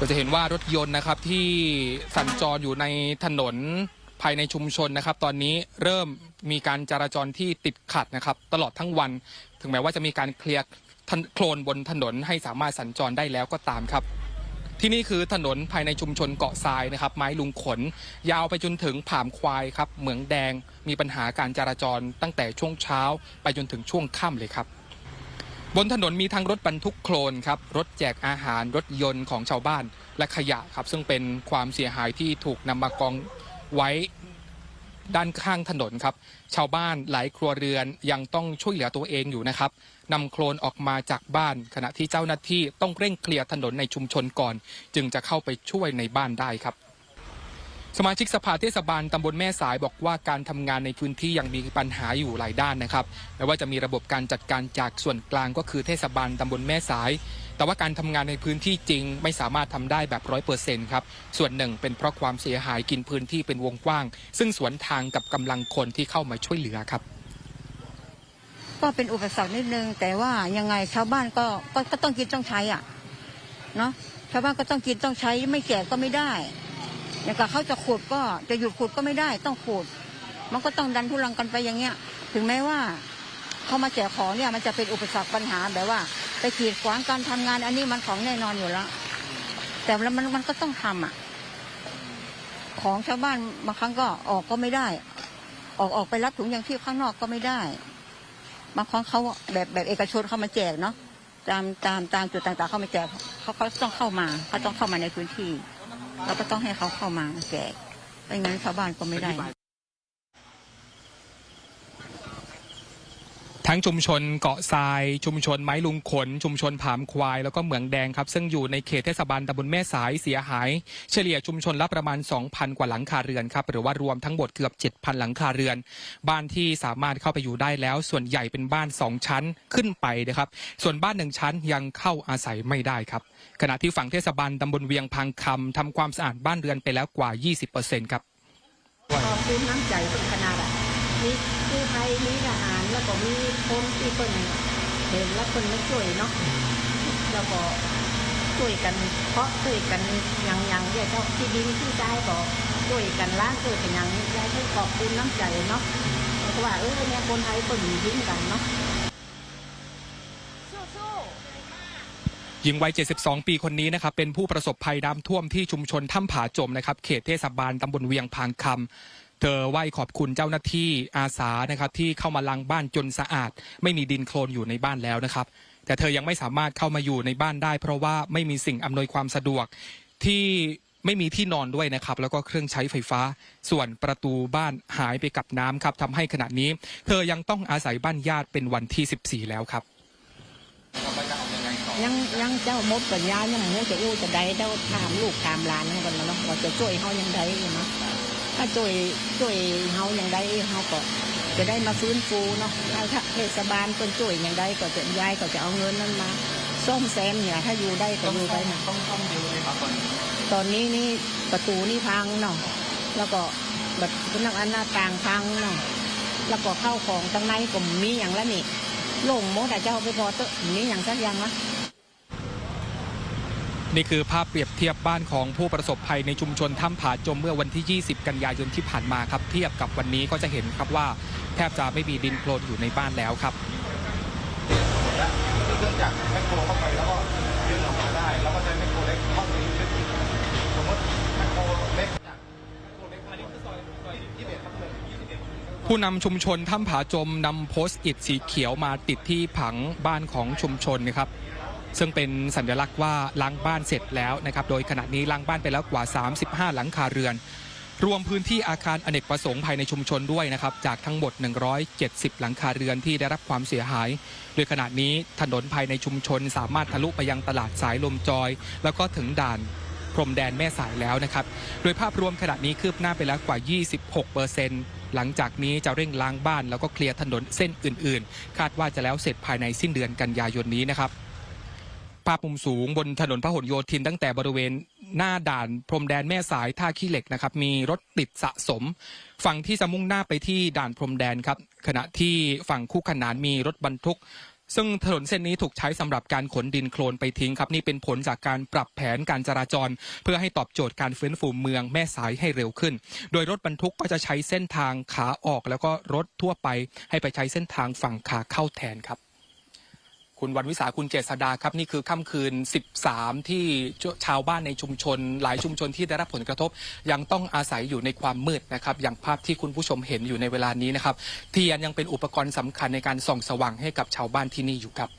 ก็จะเห็นว่ารถยนต์นะครับที่สัญจรอยู่ในถนนภายในชุมชนนะครับ ตอนนี้เริ่มมีการจราจรที่ติดขัดนะครับ ตลอดทั้งวัน ถึงแม้ว่าจะมีการเคลียร์ถนโคลนบนถนนให้สามารถสัญจรได้แล้วก็ตามครับ ที่นี่คือถนนภายในชุมชนเกาะทรายนะครับ ไม้ลุงขน ยาวไปจนถึงผามควายครับเหมืองแดงมีปัญหาการจราจรตั้งแต่ช่วงเช้า ไปจนถึงช่วงค่ำเลยครับ บนถนนมีทั้งรถบรรทุกโคลนครับรถแจกอาหารรถยนต์ของชาวบ้านและขยะครับ ซึ่งเป็นความเสียหายที่ถูกนำมากองไว้ด้านข้างถนนครับ ชาวบ้านหลายครัวเรือนยังต้องช่วยเหลือตัวเองอยู่นะครับนำโคลนออกมาจากบ้าน ขณะที่เจ้าหน้าที่ต้องเร่งเคลียร์ถนนในชุมชนก่อน จึงจะเข้าไปช่วยในบ้านได้ครับ สมาชิกสภาเทศบาลตำบลแม่สายบอกว่าการทำงานในพื้นที่ยังมีปัญหาอยู่หลายด้านนะครับไม่ว่าจะมีระบบการจัดการจากส่วนกลางก็คือเทศบาลตำบลแม่สาย แต่ว่าการทำงานในพื้นที่จริง ไม่สามารถทำได้แบบร้อยเปอร์เซ็นต์ครับ ส่วนหนึ่งเป็นเพราะความเสียหายกินพื้นที่เป็นวงกว้าง ซึ่งสวนทางกับกำลังคนที่เข้ามาช่วยเหลือครับ ก็เป็นอุปสรรคนิดนึง แต่ว่ายังไงชาวบ้านก็ก็ก็ต้องกินต้องใช้อะเนาะชาวบ้านก็ต้องกินต้องใช้ไม่แจกก็ไม่ได้ อย่างกับเขาจะขุดก็จะหยุดขุดก็ไม่ได้ต้องขุด มันก็ต้องดันทุลังกันไปอย่างเงี้ย ถึงแม้ว่าเขามาแจกของเนี่ยมันจะเป็นอุปสรรคปัญหาแบบว่าไปขีดขวางการทำงานอันนี้มันของแน่นอนอยู่แล้ว แต่แล้วมันมันก็ต้องทำอะ ของชาวบ้านบางครั้งก็ออกก็ไม่ได้ ออกออกไปรับถุงยางชีพข้างนอกก็ไม่ได้บางครั้งเขาแบบแบบเอกชนเขามาแจกเนาะตามตามตามจุดต่างๆเขามาแจกเขาเขาต้องเข้ามาเขาต้องเข้ามาในพื้นที่ เราก็ต้องให้เขาเข้ามาแจกไม่งั้นชาวบ้านก็ไม่ได้ ทั้งชุมชนเกาะทราย ชุมชนไม้ลุงขน ชุมชนผามควาย แล้วก็เหมืองแดงครับ ซึ่งอยู่ในเขตเทศบาลตำบลแม่สายเสียหาย เฉลี่ยชุมชนละประมาณ 2,000 กว่าหลังคาเรือนครับ หรือว่ารวมทั้งหมดเกือบ 7,000 หลังคาเรือน บ้านที่สามารถเข้าไปอยู่ได้แล้ว ส่วนใหญ่เป็นบ้าน 2 ชั้นขึ้นไปนะครับ ส่วนบ้านหนึ่งชั้นยังเข้าอาศัยไม่ได้ครับ ขณะที่ฝั่งเทศบาลตำบลเวียงพังคำทำความสะอาดบ้านเรือนไปแล้วกว่า 20%ครับขอบคุณน้ำใจเป็นขนาด มีกู้ภัยมีทหารแล้วก็มีคนที่เพิ่นเห็นแล้วเพิ่นมาช่วยเนาะแล้วก็ช่วยกันเพราะช่วยกันอย่างอย่างเดียวเจ้าที่ดินที่ได้ก็ช่วยกันล้างช่วยกันอย่างนี้ได้ให้ขอบคุณน้ำใจเนาะเพราะว่าเออเนี่ยคนไทยเพิ่นยิ้มกันเนาะหญิงวัย 72 ปีคนนี้นะครับ เป็นผู้ประสบภัยน้ำท่วมที่ชุมชนถ้ำผาจมนะครับ เขตเทศบาลตำบลเวียงพางคำ เธอไหว้ขอบคุณเจ้าหน้าที่อาสานะครับที่เข้ามาล้างบ้านจนสะอาด ไม่มีดินโคลนอยู่ในบ้านแล้วนะครับ แต่เธอยังไม่สามารถเข้ามาอยู่ในบ้านได้ เพราะว่าไม่มีสิ่งอำนวยความสะดวกที่ไม่มีที่นอนด้วยนะครับ แล้วก็เครื่องใช้ไฟฟ้า ส่วนประตูบ้านหายไปกับน้ำครับทำให้ขณะนี้ เธอยังต้องอาศัยบ้านญาติเป็นวันที่ 14 แล้วครับ ยังยังเจ้ามดปัญญายังหูจะอู้จะได้เจ้าถามลูกถามหลานกันมาเนาะว่าจะช่วยเขายังไงเนาะ ถ้าช่วยช่วยเขายังไงเขาก็จะได้มาฟื้นฟูเนาะถ้าเทศบาลเป็นช่วยยังไงก็จะยายก็จะเอาเงินนั้นมาซ่อมแซมเนี่ยถ้าอยู่ได้ก็อยู่ได้นะต้องซ่อมเยอะเลยครับตอนนี้ตอนนี้นี่ประตูนี่พังเนาะแล้วก็แบบพนักงานหน้าต่างพังเนาะแล้วก็เข้าของตั้งในก็มีอย่างละนี่โล่งหมดแต่เจ้าไปพอเตอะมีอย่างสักอย่างละ นี่คือภาพเปรียบเทียบบ้านของผู้ประสบภัยในชุมชนถ้ำผาจมเมื่อวันที่ 20 กันยายนที่ผ่านมาครับ เทียบกับวันนี้ก็จะเห็นครับว่าแทบจะไม่มีดินโคลนอยู่ในบ้านแล้วครับเครื่องจักรแมคโครเข้าไปแล้วก็ดึงออกมาได้ แล้วก็ใช้แมคโครเล็กเข้าไปลึกสมมติแมคโครเล็กผู้นำชุมชนถ้ำผาจมนำโพสต์อิฐสีเขียวมาติดที่ผังบ้านของชุมชนนะครับ ซึ่งเป็นสัญลักษณ์ว่าล้างบ้านเสร็จแล้วนะครับ โดยขณะนี้ล้างบ้านไปแล้วกว่า 35 หลังคาเรือน รวมพื้นที่อาคารอเนกประสงค์ภายในชุมชนด้วยนะครับ จากทั้งหมด 170 หลังคาเรือนที่ได้รับความเสียหาย โดยขณะนี้ถนนภายในชุมชนสามารถทะลุไปยังตลาดสายลมจอย แล้วก็ถึงด่านพรมแดนแม่สายแล้วนะครับ โดยภาพรวมขณะนี้คืบหน้าไปแล้วกว่า 26เปอร์เซ็นต์หลังจากนี้จะเร่งล้างบ้าน แล้วก็เคลียร์ถนนเส้นอื่น ๆ คาดว่าจะแล้วเสร็จภายในสิ้นเดือนกันยายนนี้นะครับ ภาพมุมสูงบนถนนพหลโยธินตั้งแต่บริเวณหน้าด่านพรมแดนแม่สายท่าขี้เหล็กนะครับ มีรถติดสะสม ฝั่งที่จะมุ่งหน้าไปที่ด่านพรมแดนครับ ขณะที่ฝั่งคู่ขนานมีรถบรรทุก ซึ่งถนนเส้นนี้ถูกใช้สำหรับการขนดินโคลนไปทิ้งครับ นี่เป็นผลจากการปรับแผนการจราจร เพื่อให้ตอบโจทย์การฟื้นฟูเมืองแม่สายให้เร็วขึ้น โดยรถบรรทุกก็จะใช้เส้นทางขาออก แล้วก็รถทั่วไป ให้ไปใช้เส้นทางฝั่งขาเข้าแทนครับ คุณวันวิสาคุณเจษดาครับ นี่คือค่ำคืน 13 ที่ชาวบ้านในชุมชน หลายชุมชนที่ได้รับผลกระทบ ยังต้องอาศัยอยู่ในความมืดนะครับ อย่างภาพที่คุณผู้ชมเห็นอยู่ในเวลานี้นะครับเทียนยังเป็นอุปกรณ์สำคัญในการส่องสว่างให้กับชาวบ้านที่นี่อยู่ครับ